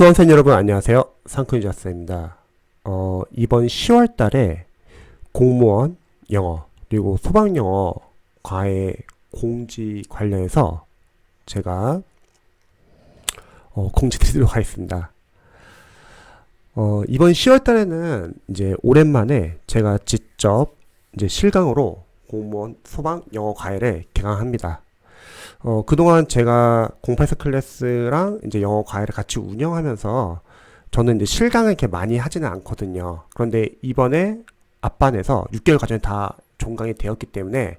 수험생 여러분 안녕하세요. 상크니 자스입니다. 어, 이번 10월 달에 공무원 영어 그리고 소방 영어 과외 공지 관련해서 제가 어, 공지 드리도록 하겠습니다. 어, 이번 10월 달에는 이제 오랜만에 제가 직접 이제 실강으로 공무원 소방 영어 과외를 개강합니다. 어, 그동안 제가 08스 클래스랑 이제 영어 과외를 같이 운영하면서 저는 이제 실강을 이렇게 많이 하지는 않거든요. 그런데 이번에 앞반에서 6개월 과정이 다 종강이 되었기 때문에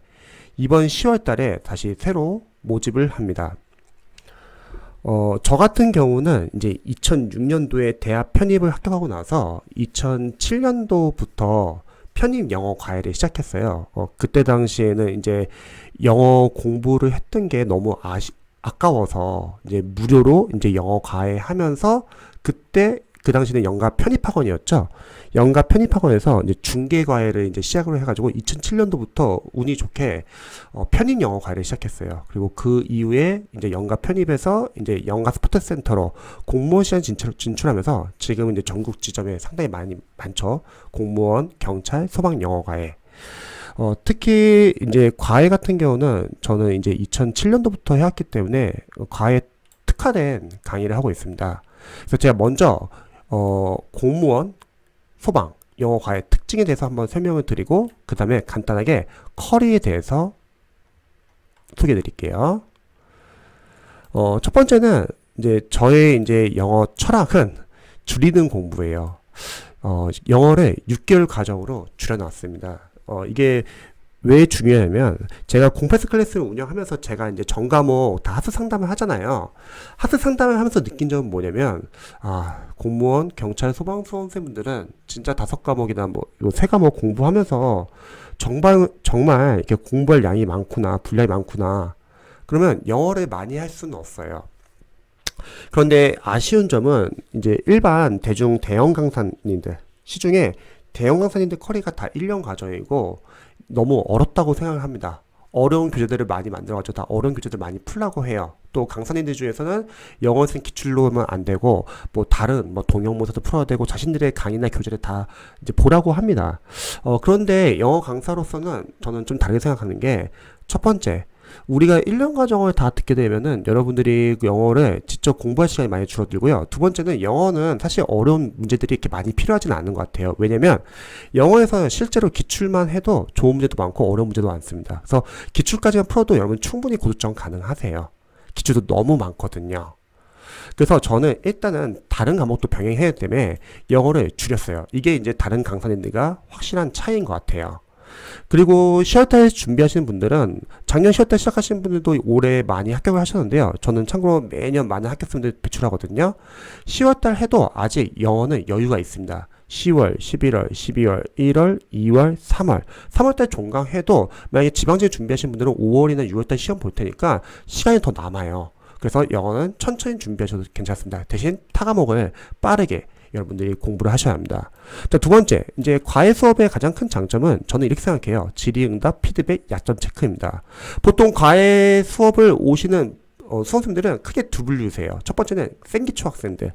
이번 10월 달에 다시 새로 모집을 합니다. 어, 저 같은 경우는 이제 2006년도에 대학 편입을 합격하고 나서 2007년도부터 편입 영어 과외를 시작했어요. 어, 그때 당시에는 이제 영어 공부를 했던 게 너무 아시, 아까워서 이제 무료로 이제 영어 과외 하면서 그때 그 당시는 연가 편입학원이었죠. 연가 편입학원에서 이제 중개 과외를 이제 시작으로 해가지고 2007년도부터 운이 좋게 어, 편입 영어 과외를 시작했어요. 그리고 그 이후에 이제 연가 편입에서 이제 연가 스포츠 센터로 공무원 시장 진출, 진출하면서 지금은 이제 전국 지점에 상당히 많이 많죠. 공무원, 경찰, 소방 영어 과외. 어, 특히 이제 과외 같은 경우는 저는 이제 2007년도부터 해왔기 때문에 과외 특화된 강의를 하고 있습니다. 그래서 제가 먼저 어, 공무원, 소방, 영어 과외 특징에 대해서 한번 설명을 드리고 그 다음에 간단하게 커리에 대해서 소개해 드릴게요. 어, 첫 번째는 이제 저의 이제 영어 철학은 줄이는 공부예요. 어, 영어를 6개월 과정으로 줄여놨습니다. 어, 이게 왜 중요하냐면 제가 공패스 클래스를 운영하면서 제가 이제 전 과목 다 하스 상담을 하잖아요. 하스 상담을 하면서 느낀 점은 뭐냐면 아 공무원, 경찰, 소방 수험생분들은 진짜 다섯 과목이나 뭐세 과목 공부하면서 정말 정말 이렇게 공부할 양이 많구나 분량이 많구나. 그러면 영어를 많이 할 수는 없어요. 그런데 아쉬운 점은 이제 일반 대중 대형 강사님들 시중에 대형 강사님들 커리가 다 1년 과정이고 너무 어렵다고 생각을 합니다. 어려운 교재들을 많이 만들어가지고 다 어려운 교재들 많이 풀라고 해요. 또 강사님들 중에서는 영어생 기출로만 안 되고 뭐 다른 뭐 동영모사도 풀어야 되고 자신들의 강의나 교재를 다 이제 보라고 합니다. 어 그런데 영어 강사로서는 저는 좀 다르게 생각하는 게 첫 번째 우리가 1년 과정을 다 듣게 되면은 여러분들이 그 영어를 직접 공부할 시간이 많이 줄어들고요. 두 번째는 영어는 사실 어려운 문제들이 이렇게 많이 필요하지는 않은 것 같아요. 왜냐면 영어에서 실제로 기출만 해도 좋은 문제도 많고 어려운 문제도 많습니다. 그래서 기출까지만 풀어도 여러분 충분히 고득점 가능하세요. 기출도 너무 많거든요. 그래서 저는 일단은 다른 과목도 병행해야 때문에 영어를 줄였어요. 이게 이제 다른 강사님들과 확실한 차이인 것 같아요. 그리고 시어탈 준비하시는 분들은 작년 시어탈 시작하신 분들도 올해 많이 합격을 하셨는데요. 저는 참고로 매년 많은 합격생들 배출하거든요. 10월달 해도 아직 영어는 여유가 있습니다. 10월, 11월, 12월, 1월, 2월, 3월. 3월달 종강해도 만약에 지방제 준비하시는 분들은 5월이나 6월달 시험 볼 테니까 시간이 더 남아요. 그래서 영어는 천천히 준비하셔도 괜찮습니다. 대신 타과목을 빠르게 여러분들이 공부를 하셔야 합니다. 자, 두 번째, 이제 과외 수업의 가장 큰 장점은 저는 이렇게 생각해요. 질의응답, 피드백, 약점 체크입니다. 보통 과외 수업을 오시는 어, 수험생들은 크게 두 분류세요. 첫 번째는 생기초 학생들.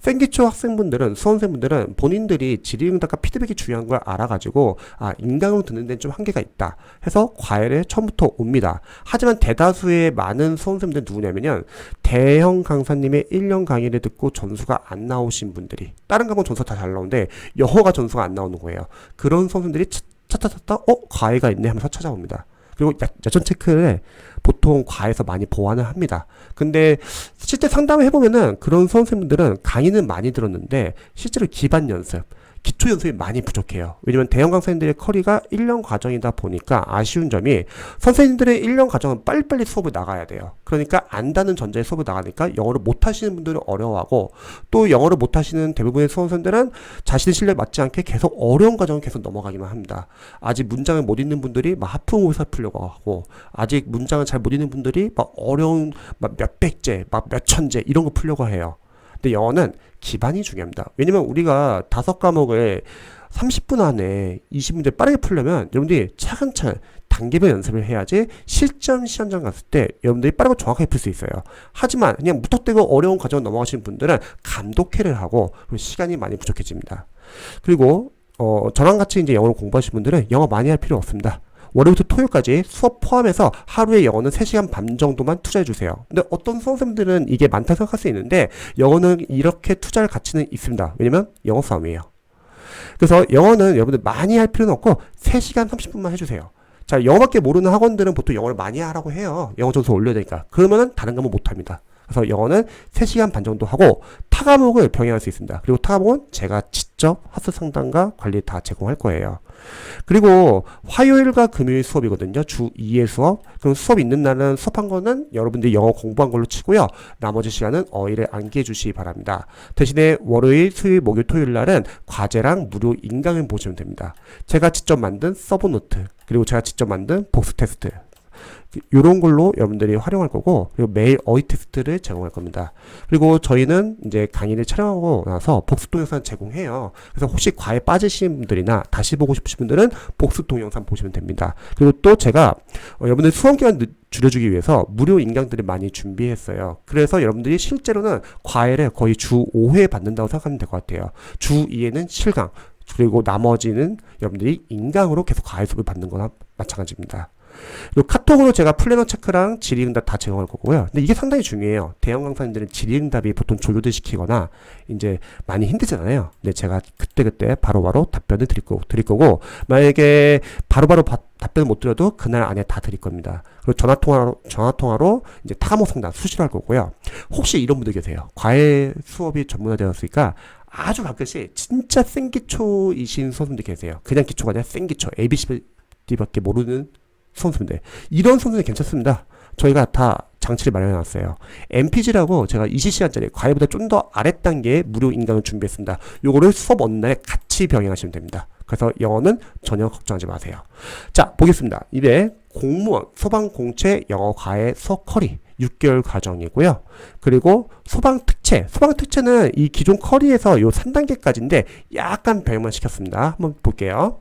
생기초 학생분들은 수험생분들은 본인들이 질의응답과 피드백이 중요한 걸 알아가지고 아 인강으로 듣는 데는 좀 한계가 있다 해서 과외를 처음부터 옵니다. 하지만 대다수의 많은 수험생들 누구냐면요 대형 강사님의 1년 강의를 듣고 점수가 안 나오신 분들이 다른 과목 점수 다 잘 나오는데 영어가 점수가 안 나오는 거예요. 그런 수험생들이 찾찾찾다 어 과외가 있네 하면서 찾아옵니다. 그리고 야 전 체크를 보통 과에서 많이 보완을 합니다. 근데 실제 상담을 해보면은 그런 선생님들은 강의는 많이 들었는데 실제로 기반 연습, 기초 연습이 많이 부족해요. 왜냐면 대형 강사님들의 커리가 1년 과정이다 보니까 아쉬운 점이 선생님들의 1년 과정은 빨리빨리 수업을 나가야 돼요. 그러니까 안다는 전제의 수업을 나가니까 영어를 못 하시는 분들은 어려워하고 또 영어를 못 하시는 대부분의 수험생들은 자신의 실력에 맞지 않게 계속 어려운 과정을 계속 넘어가기만 합니다. 아직 문장을 못 읽는 분들이 막 하품을 살피려고 하고 아직 문장을 잘 못 읽는 분들이 막 어려운 막 몇백제, 막 몇천제 이런 거 풀려고 해요. 근데 영어는 기반이 중요합니다. 왜냐면 우리가 다섯 과목을 30분 안에 20문제 빠르게 풀려면 여러분들이 차근차근 단계별 연습을 해야지 실전 시험장 갔을 때 여러분들이 빠르고 정확하게 풀 수 있어요. 하지만 그냥 무턱대고 어려운 과정 넘어가시는 분들은 감독회를 하고 시간이 많이 부족해집니다. 그리고 어, 저랑 같이 이제 영어를 공부하시는 분들은 영어 많이 할 필요 없습니다. 월요일부터 토요일까지 수업 포함해서 하루에 영어는 3시간 반 정도만 투자해 주세요. 근데 어떤 수험생들은 이게 많다 생각할 수 있는데 영어는 이렇게 투자할 가치는 있습니다. 왜냐면 영어 싸움이에요. 그래서 영어는 여러분들 많이 할 필요는 없고 3시간 30분만 해주세요. 자, 영어밖에 모르는 학원들은 보통 영어를 많이 하라고 해요. 영어 점수 올려야 되니까. 그러면은 다른 과목 못 합니다. 그래서 영어는 3시간 반 정도 하고 타 과목을 병행할 수 있습니다. 그리고 타 과목은 제가 직접 학습 상담과 관리 다 제공할 거예요. 그리고 화요일과 금요일 수업이거든요. 주 2의 수업. 그럼 수업 있는 날은 수업한 거는 여러분들이 영어 공부한 걸로 치고요. 나머지 시간은 어휘를 암기해 주시기 바랍니다. 대신에 월요일, 수요일, 목요일, 토요일 날은 과제랑 무료 인강을 보시면 됩니다. 제가 직접 만든 서브 노트, 그리고 제가 직접 만든 복수 테스트, 이런 걸로 여러분들이 활용할 거고 그리고 매일 어휘 테스트를 제공할 겁니다. 그리고 저희는 이제 강의를 촬영하고 나서 복수 동영상 제공해요. 그래서 혹시 과에 빠지신 분들이나 다시 보고 싶으신 분들은 복수 동영상 보시면 됩니다. 그리고 또 제가 어, 여러분들 수험 기간 늦- 줄여주기 위해서 무료 인강들을 많이 준비했어요. 그래서 여러분들이 실제로는 과외를 거의 주 5회 받는다고 생각하면 될 것 같아요. 주 2회는 실강, 그리고 나머지는 여러분들이 인강으로 계속 과외 수업을 받는 거나 마찬가지입니다. 그리고 카톡으로 제가 플래너 체크랑 질의응답 다 제공할 거고요. 근데 이게 상당히 중요해요. 대형 강사님들은 질의응답이 보통 조교들 시키거나 이제 많이 힘들잖아요. 근데 제가 그때그때 바로바로 답변을 드릴, 거, 드릴 거고 만약에 바로바로 바- 답변을 못 드려도 그날 안에 다 드릴 겁니다. 그리고 전화통화로, 전화통화로 이제 타과목 상담 수시로 할 거고요. 혹시 이런 분들 계세요. 과외 수업이 전문화되었으니까 아주 가끔씩 진짜 생기초이신 선생님들 계세요. 그냥 기초가 아니라 생기초, ABCD밖에 모르는 선수인데 이런 선수는 괜찮습니다. 저희가 다 장치를 마련해 놨어요. MPG라고 제가 20시간짜리 과외보다 좀 더 아랫단계의 무료 인강을 준비했습니다. 요거를 수업 어느 날에 같이 병행하시면 됩니다. 그래서 영어는 전혀 걱정하지 마세요. 자, 보겠습니다. 이제 공무원, 소방공채 영어 과외 수업 커리 6개월 과정이고요. 그리고 소방특채, 소방특채는 이 기존 커리에서 요 3단계까지인데 약간 병행만 시켰습니다. 한번 볼게요.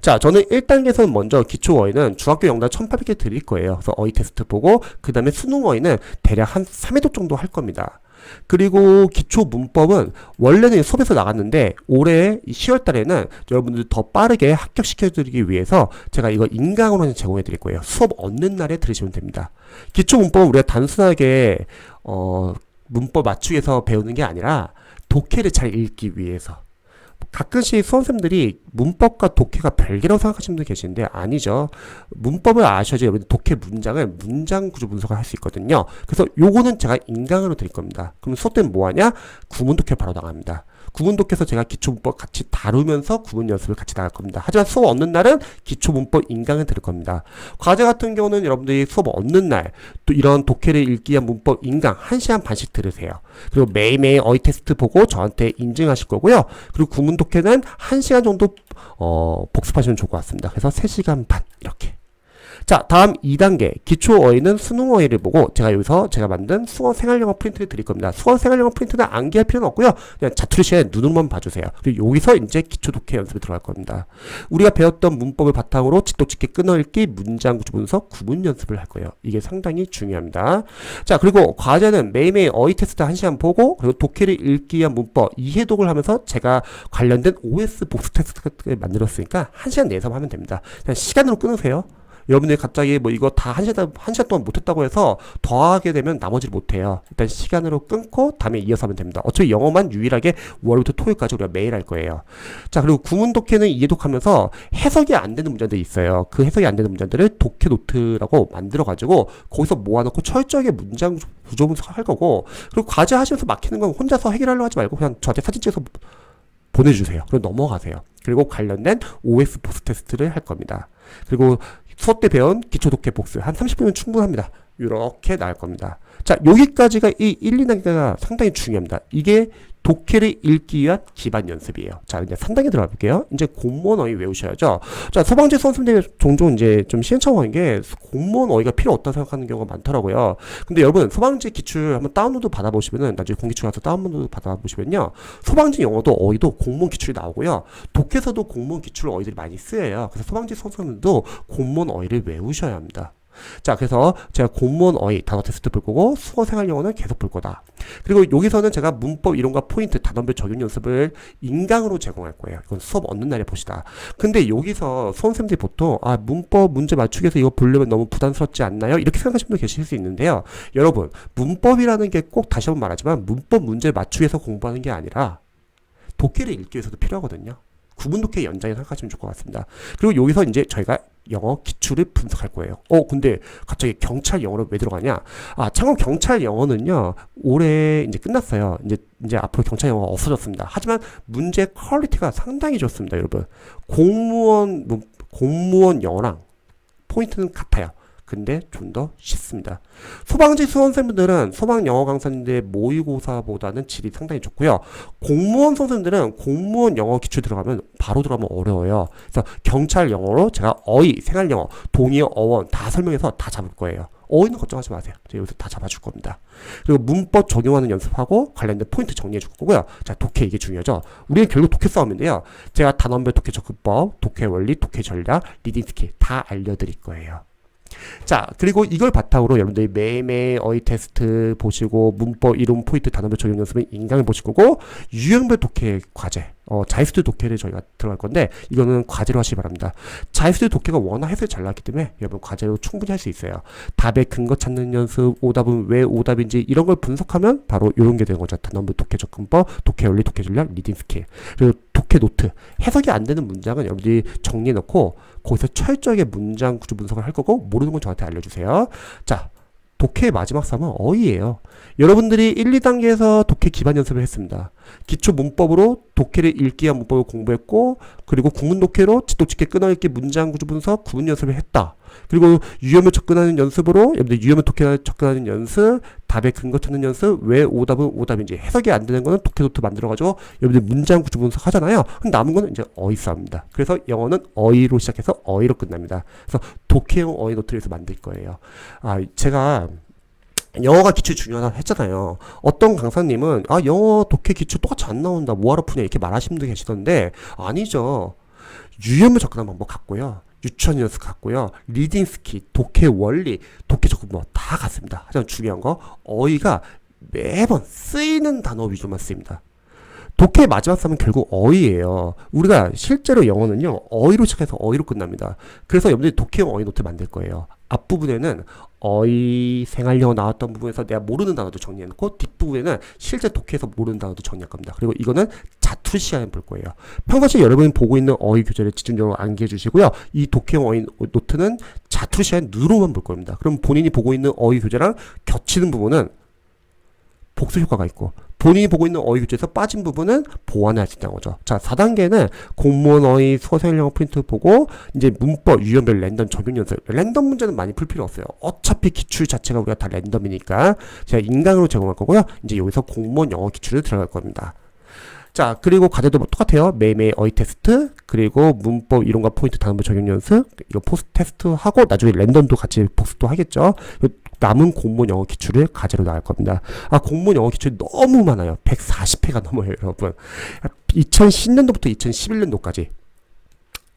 자, 저는 1단계에서는 먼저 기초 어휘는 중학교 영단 1800개 드릴 거예요. 그래서 어휘 테스트 보고, 그 다음에 수능 어휘는 대략 한 3회도 정도 할 겁니다. 그리고 기초 문법은 원래는 수업에서 나갔는데 올해 10월 달에는 여러분들 더 빠르게 합격시켜 드리기 위해서 제가 이거 인강으로 제공해 드릴 거예요. 수업 얻는 날에 들으시면 됩니다. 기초 문법은 우리가 단순하게 어 문법 맞추기에서 배우는 게 아니라 독해를 잘 읽기 위해서 가끔씩 수험생들이 문법과 독해가 별개라고 생각하시는 분들 계시는데 아니죠. 문법을 아셔야지 여러분 독해 문장을 문장 구조 분석을 할 수 있거든요. 그래서 요거는 제가 인강으로 드릴 겁니다. 그럼 수업 때는 뭐 하냐? 구문 독해 바로 나갑니다. 구문 독해서 제가 기초 문법 같이 다루면서 구문 연습을 같이 나갈 겁니다. 하지만 수업 얻는 날은 기초 문법 인강을 드릴 겁니다. 과제 같은 경우는 여러분들이 수업 얻는 날 또 이런 독해를 읽기 위한 문법 인강 1시간 반씩 들으세요. 그리고 매일매일 어휘 테스트 보고 저한테 인증하실 거고요. 그리고 구문 독해는 1시간 정도 어, 복습하시면 좋을 것 같습니다. 그래서 3시간 반 이렇게. 자, 다음 2단계 기초 어휘는 수능 어휘를 보고 제가 여기서 제가 만든 수어 생활 영어 프린트를 드릴 겁니다. 수어 생활 영어 프린트는 암기할 필요는 없고요. 그냥 자투리 시간에 눈으로만 봐주세요. 그리고 여기서 이제 기초 독해 연습이 들어갈 겁니다. 우리가 배웠던 문법을 바탕으로 직독직계 끊어읽기, 문장 구조 분석, 구문 연습을 할 거예요. 이게 상당히 중요합니다. 자, 그리고 과제는 매일매일 어휘 테스트 1시간 보고 그리고 독해를 읽기 위한 문법 이해독을 하면서 제가 관련된 OS 복수 테스트를 만들었으니까 1시간 내에서 하면 됩니다. 그냥 시간으로 끊으세요. 여러분들이 갑자기 뭐 이거 다 한 시간, 한 시간 동안 못했다고 해서 더하게 되면 나머지를 못해요. 일단 시간으로 끊고 다음에 이어서 하면 됩니다. 어차피 영어만 유일하게 월부터 토요일까지 우리가 매일 할 거예요. 자, 그리고 구문 독해는 이해독하면서 해석이 안 되는 문제들이 있어요. 그 해석이 안 되는 문제들을 독해 노트라고 만들어가지고 거기서 모아놓고 철저하게 문장 구조 분석할 거고 그리고 과제 하시면서 막히는 건 혼자서 해결하려 하지 말고 그냥 저한테 사진 찍어서 보내주세요. 그리고 넘어가세요. 그리고 관련된 OS 복수 테스트를 할 겁니다. 그리고 수업 때 배운 기초 독해 복수 한 30분은 충분합니다. 이렇게 나올 겁니다. 자, 여기까지가 이 1, 2단계가 상당히 중요합니다. 이게 독해를 읽기 위한 기반 연습이에요. 자, 이제 3단계 들어가 볼게요. 이제 공무원 어휘 외우셔야죠. 자, 서방지 선생님들이 종종 이제 좀 시행착오한 게 공무원 어휘가 필요 없다 생각하는 경우가 많더라고요. 근데 여러분, 소방지 기출 한번 다운로드 받아보시면은, 나중에 공기출 가서 다운로드 받아보시면요. 소방지 영어도 어휘도 공무원 기출이 나오고요. 독해서도 공무원 기출 어휘들이 많이 쓰여요. 그래서 소방지 선생님도 공무원 어휘를 외우셔야 합니다. 자, 그래서 제가 공무원 어휘 단어 테스트 볼 거고 수어 생활 영어는 계속 볼 거다. 그리고 여기서는 제가 문법 이론과 포인트 단원별 적용 연습을 인강으로 제공할 거예요. 이건 수업 얻는 날에 보시다. 근데 여기서 수험생들이 보통 아, 문법 문제 맞추기 위해서 이거 보려면 너무 부담스럽지 않나요? 이렇게 생각하시는 분 계실 수 있는데요. 여러분, 문법이라는 게 꼭 다시 한번 말하지만 문법 문제 맞추기 위해서 공부하는 게 아니라 독해를 읽기 위해서도 필요하거든요. 구분 독해 연장에 생각하시면 좋을 것 같습니다. 그리고 여기서 이제 저희가 영어 기출을 분석할 거예요. 어, 근데 갑자기 경찰 영어로 왜 들어가냐? 아, 참고로 경찰 영어는요, 올해 이제 끝났어요. 이제, 이제 앞으로 경찰 영어가 없어졌습니다. 하지만 문제 퀄리티가 상당히 좋습니다, 여러분. 공무원, 뭐, 공무원 영어랑 포인트는 같아요. 근데 좀 더 쉽습니다. 소방지 수험생분들은 소방 영어 강사인데 모의고사보다는 질이 상당히 좋고요. 공무원 선생님들은 공무원 영어 기출 들어가면 바로 들어가면 어려워요. 그래서 경찰 영어로 제가 어휘, 생활 영어, 동의어, 어원 다 설명해서 다 잡을 거예요. 어휘는 걱정하지 마세요. 제가 여기서 다 잡아줄 겁니다. 그리고 문법 적용하는 연습하고 관련된 포인트 정리해 줄 거고요. 자, 독해 이게 중요하죠. 우리는 결국 독해 싸움인데요. 제가 단원별 독해 접근법, 독해 원리, 독해 전략, 리딩 스킬 다 알려드릴 거예요. 자, 그리고 이걸 바탕으로 여러분들이 매일매일 어휘 테스트 보시고 문법 이론 포인트 단어별 적용 연습은 인강을 보실 거고 유형별 독해 과제 어, 자이스트 독해를 저희가 들어갈 건데 이거는 과제로 하시기 바랍니다. 자이스트 독해가 워낙 해석이 잘 나왔기 때문에 여러분 과제로 충분히 할 수 있어요. 답의 근거 찾는 연습, 오답은 왜 오답인지 이런 걸 분석하면 바로 이런 게 되는 거죠. 단어별 독해 접근법, 독해 원리, 독해 전략, 리딩 스킬 그리고 독해 노트 해석이 안 되는 문장은 여러분들이 정리해 놓고 거기서 철저하게 문장 구조 분석을 할 거고 모르는 건 저한테 알려주세요. 자, 독해의 마지막 삶은 어휘예요. 여러분들이 1, 2단계에서 독해 기반 연습을 했습니다. 기초 문법으로 독해를 읽기 위한 문법을 공부했고 그리고 국문 독해로 지도직계 끊어읽기 문장 구조 분석 구문 연습을 했다. 그리고 유형을 접근하는 연습으로 여러분들 유형을 독해 접근하는 연습, 답의 근거 찾는 연습, 왜 오답은 오답인지 해석이 안 되는 거는 독해 노트 만들어가지고 여러분들 문장 구조 분석 하잖아요. 그럼 남은 거는 이제 어휘 싸움입니다. 그래서 영어는 어휘로 시작해서 어휘로 끝납니다. 그래서 독해형 어휘 노트를 해서 만들 거예요. 아, 제가 영어가 기출 중요하다고 했잖아요. 어떤 강사님은 아 영어 독해 기출 똑같이 안 나온다 뭐하러 푸냐 이렇게 말하시는 분도 계시던데 아니죠. 유형을 접근하는 방법 같고요. 유치원 연습 같고요. 리딩 스킬, 독해 원리, 독해 접근법 다 같습니다. 하지만 중요한 거 어휘가 매번 쓰이는 단어 위주만 쓰입니다. 독해의 마지막 싸움은 결국 어휘예요. 우리가 실제로 영어는요, 어휘로 시작해서 어휘로 끝납니다. 그래서 여러분들이 독해형 어휘 노트 만들 거예요. 앞부분에는 어휘 생활영어 나왔던 부분에서 내가 모르는 단어도 정리해놓고 뒷부분에는 실제 독해에서 모르는 단어도 정리할 겁니다. 그리고 이거는 자투 시간에 볼 거예요. 평상시 여러분이 보고 있는 어휘 교재를 집중적으로 암기해 주시고요. 이 독해형 어휘 노트는 자투 시간 누로만 볼 겁니다. 그럼 본인이 보고 있는 어휘 교재랑 겹치는 부분은 복수 효과가 있고 본인이 보고 있는 어휘 교재에서 빠진 부분은 보완할 수 있다는 거죠. 자, 4단계는 공무원 어휘 소생 영어 프린트 보고 이제 문법 유형별 랜덤 적용 연습. 랜덤 문제는 많이 풀 필요 없어요. 어차피 기출 자체가 우리가 다 랜덤이니까 제가 인강으로 제공할 거고요. 이제 여기서 공무원 영어 기출을 들어갈 겁니다. 자, 그리고 과제도 뭐 똑같아요. 매일매일 어휘 테스트, 그리고 문법 이론과 포인트 단어 적용 연습, 이거 포스트 테스트 하고 나중에 랜덤도 같이 복습도 하겠죠. 남은 공무원 영어 기출을 과제로 나갈 겁니다. 아, 공무원 영어 기출이 너무 많아요. 140회가 넘어요, 여러분. 2010년도부터 2011년도까지.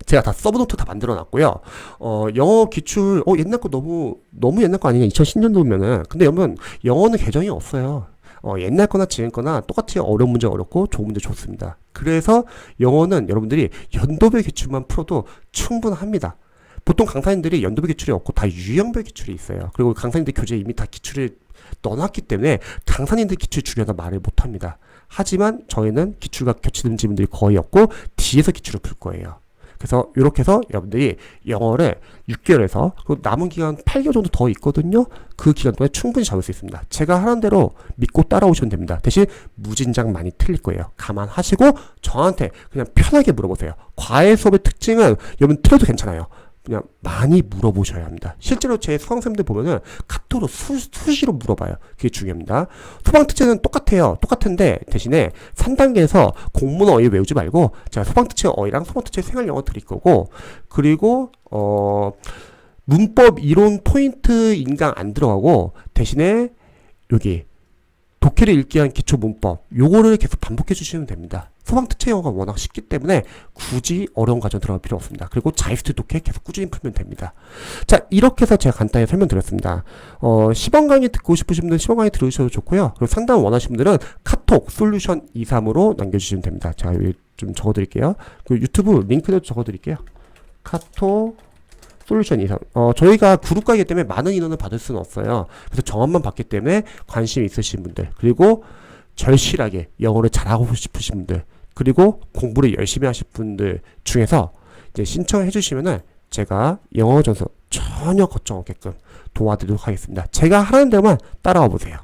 제가 다 서브노트 다 만들어 놨고요. 어, 영어 기출, 어, 옛날 거 너무, 너무 옛날 거 아니냐, 2010년도면은. 근데 여러분, 영어는 개정이 없어요. 어, 옛날 거나 지금 거나 똑같이 어려운 문제 어렵고 좋은 문제 좋습니다. 그래서 영어는 여러분들이 연도별 기출만 풀어도 충분합니다. 보통 강사님들이 연도별 기출이 없고 다 유형별 기출이 있어요. 그리고 강사님들 교재에 이미 다 기출을 넣어놨기 때문에 강사님들 기출 중요하다 말을 못합니다. 하지만 저희는 기출과 겹치는 질문들이 거의 없고 뒤에서 기출을 풀 거예요. 그래서 이렇게 해서 여러분들이 영어를 6개월에서 남은 기간 8개월 정도 더 있거든요. 그 기간 동안에 충분히 잡을 수 있습니다. 제가 하는 대로 믿고 따라오시면 됩니다. 대신 무진장 많이 틀릴 거예요. 감안하시고 저한테 그냥 편하게 물어보세요. 과외 수업의 특징은 여러분 틀려도 괜찮아요. 그냥 많이 물어보셔야 합니다. 실제로 제 수강생들 보면은 카톡으로 수, 수시로 물어봐요. 그게 중요합니다. 소방특채는 똑같아요. 똑같은데 대신에 3단계에서 공문 어휘 외우지 말고 제가 소방특채 어휘랑 소방특채 생활 영어 드릴 거고 그리고 어 문법 이론 포인트 인강 안 들어가고 대신에 여기 독해를 읽기 위한 기초 문법 요거를 계속 반복해 주시면 됩니다. 소방 특채 영어가 워낙 쉽기 때문에 굳이 어려운 과정 들어갈 필요 없습니다. 그리고 자이스트 독해 계속 꾸준히 풀면 됩니다. 자 이렇게 해서 제가 간단히 설명드렸습니다. 어, 시범 강의 듣고 싶으신 분들은 시범 강의 들으셔도 좋고요. 그리고 상담 원하시는 분들은 카톡 솔루션 23으로 남겨주시면 됩니다. 제가 여기 좀 적어드릴게요. 그리고 유튜브 링크도 적어드릴게요. 카톡 솔루션 23. 어, 저희가 그룹 가기 때문에 많은 인원을 받을 수는 없어요. 그래서 정원만 받기 때문에 관심 있으신 분들 그리고 절실하게 영어를 잘하고 싶으신 분들 그리고 공부를 열심히 하실 분들 중에서 이제 신청해 주시면은 제가 영어 전서 전혀 걱정 없게끔 도와드리도록 하겠습니다. 제가 하라는 대로만 따라와 보세요.